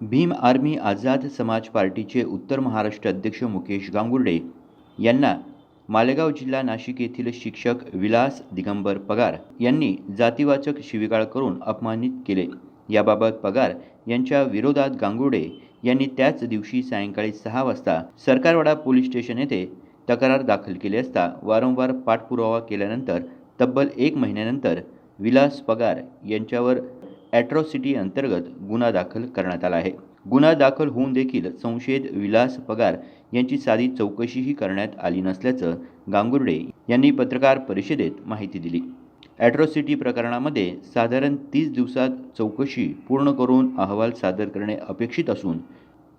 Bhim army Azad समाज पार्टीचे उत्तर महाराष्ट्र अध्यक्ष मुकेश गांगुर्डे यांना मालेगाव जिल्हा नाशिक येथील शिक्षक विलास दिगंबर पगार यांनी जातीवाचक शिवीगाळ करून अपमानित केले. याबाबत पगार यांच्या विरोधात गांगुर्डे यांनी त्याच दिवशी सायंकाळी सहा वाजता सरकारवाडा पोलीस स्टेशन येथे तक्रार दाखल केली असता वारंवार पाठपुरावा केल्यानंतर तब्बल एक महिन्यानंतर विलास पगार यांच्यावर ॲट्रॉसिटी अंतर्गत गुन्हा दाखल करण्यात आला आहे. गुन्हा दाखल होऊन देखील संशयित विलास पगार यांची साधी चौकशीही करण्यात आली नसल्याचं गांगुर्डे यांनी पत्रकार परिषदेत माहिती दिली. ॲट्रॉसिटी प्रकरणामध्ये साधारण तीस दिवसात चौकशी पूर्ण करून अहवाल सादर करणे अपेक्षित असून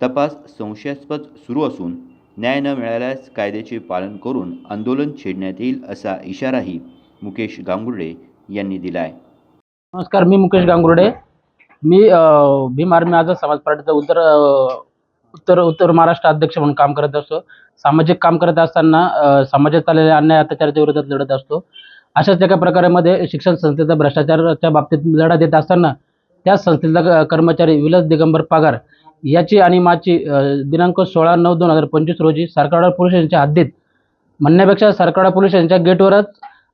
तपास संशयास्पद सुरू असून न्याय न मिळाल्यास कायद्याचे पालन करून आंदोलन छेडण्यात येईल असा इशाराही मुकेश गांगुर्डे यांनी दिला आहे नमस्कार मी मुकेश गांगुर्डे. मी भीम आर्मी आझाद समाज पार्टीचा उत्तर उत्तर उत्तर महाराष्ट्र अध्यक्ष म्हणून काम करत असतो. सामाजिक काम करत असताना समाजात आलेल्या अन्याय अत्याचाराच्या विरोधात लढत असतो. अशाच एका प्रकारामध्ये शिक्षण संस्थेचा भ्रष्टाचाराच्या बाबतीत लढा देत असताना त्याच संस्थेचा क- कर्मचारी विलास दिगंबर पगार याची आणि माझी दिनांक सोळा नऊ दोन हजार पंचवीस रोजी सरकारवाडा पोलीस यांच्या हद्दीत. म्हणण्यापेक्षा सरकारवाडा पोलीस यांच्या गेटवरच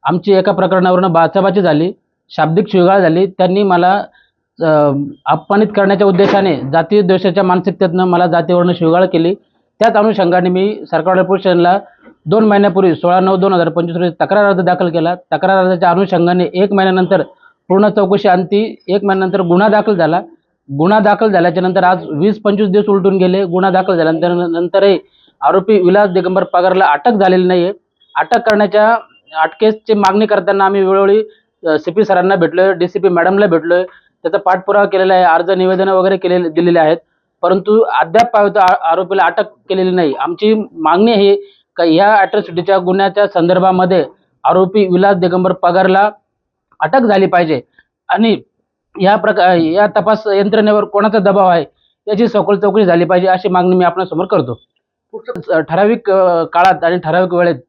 आमची एका प्रकरणावरून बाचाबाची झाली. शाब्दिक शिवगाळ झाली. त्यांनी मला अपमानित करण्याच्या उद्देशाने जातीय द्वेषाच्या मानसिकतेतनं मला जातीवरनं शिवगाळ केली. त्याच अनुषंगाने मी सरकार पोलीस दोन महिन्यापूर्वी सोळा नऊ दोन हजार पंचवीस रोजी तक्रार अर्ज दाखल केला. तक्रार अर्जाच्या अनुषंगाने एक महिन्यानंतर पूर्ण चौकशी अंती एक महिन्यानंतर गुन्हा दाखल झाला. गुन्हा दाखल झाल्याच्यानंतर आज वीस पंचवीस दिवस उलटून गेले. गुन्हा दाखल झाल्यानंतर नंतरही आरोपी विलास दिगंबर पगारला अटक झालेली नाही आहे अटक करण्याच्या अटकेची मागणी करताना आम्ही वेळोवेळी सी पी सरांना भेटलोय डी सी पी मॅडमला भेटलोय त्याचा पाठपुरावा केलेला आहे अर्ज निवेदनं वगैरे केलेले दिलेले आहेत. परंतु अद्याप आरोपीला अटक केलेली नाही. आमची मागणी आहे का या अॅट्रॉसिटीच्या गुन्ह्याच्या संदर्भामध्ये आरोपी विलास दिगंबर पगारला अटक झाली पाहिजे. आणि या प्रकार या तपास यंत्रणेवर कोणाचा दबाव आहे याची सखोल चौकशी झाली पाहिजे अशी मागणी मी आपणासमोर करतो. ठराविक काळात आणि ठराविक वेळेत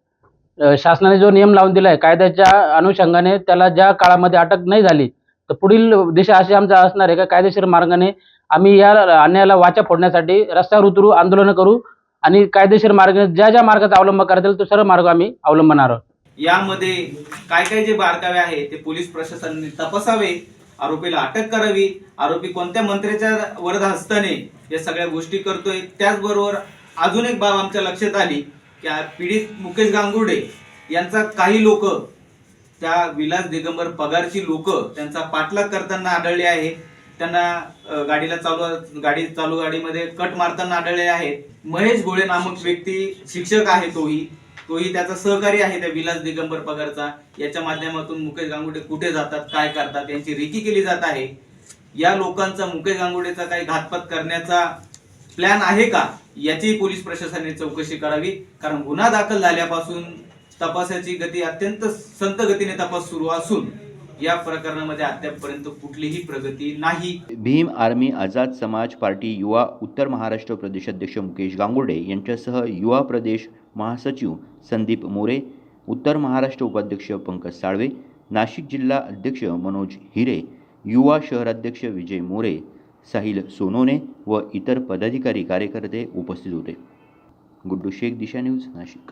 शासनाने जो नियम लावून दिला आहे कायद्याच्या अनुषंगाने त्याला ज्या काळामध्ये अटक नाही झाली तर पुढील दिशा अशी आमचा असणार आहे का? कायदेशीर मार्गाने आम्ही या अन्यायाला वाचा फोडण्यासाठी रस्त्यावर उतरू आंदोलनं करू आणि कायदेशीर मार्गाने ज्या ज्या मार्गाचा अवलंब करता येईल तो सर्व मार्ग आम्ही अवलंबणार आहोत. यामध्ये काय काय जे बारकावे आहे ते पोलीस प्रशासनाने तपासावे आरोपीला अटक करावी आरोपी कोणत्या मंत्र्याच्या वरद हस्ताने या सगळ्या गोष्टी करतोय त्याचबरोबर अजून एक बाब आमच्या लक्षात आली की पीडित मुकेश गांगुर्डे यांचा काही लोक त्या विलास दिगंबर पगारची लोक त्यांचा पाठलाग करताना आढळले आहे. त्यांना गाडीला चालू गाडी चालू गाडीमध्ये कट मारताना आढळले आहेत महेश गोळे नामक व्यक्ती शिक्षक आहे तोही. तोही त्याचा सहकारी आहे त्या विलास दिगंबर पगारचा. याच्या माध्यमातून मुकेश गांगुडे कुठे जातात काय करतात यांची रेकी केली जात आहे. या लोकांचा मुकेश गांगुडेचा काही घातपात करण्याचा प्लॅन आहे का? याची पोलीस प्रशासनाने चौकशी करावी. कारण गुन्हा दाखल झाल्यापासून तपासाची गती अत्यंत संत गतीने तपास सुरू असून या प्रकरणामध्ये अद्यापपर्यंत कुठलीही प्रगती नाही. भीम आर्मी आझाद समाज पार्टी युवा उत्तर महाराष्ट्र प्रदेशाध्यक्ष मुकेश गांगुर्डे यांच्यासह युवा प्रदेश महासचिव संदीप मोरे उत्तर महाराष्ट्र उपाध्यक्ष पंकज साळवे नाशिक जिल्हा अध्यक्ष मनोज हिरे युवा शहराध्यक्ष विजय मोरे साहिल सोनोने व इतर पदाधिकारी कार्यकर्ते उपस्थित होते. गुड्डू शेख दिशा न्यूज नाशिक.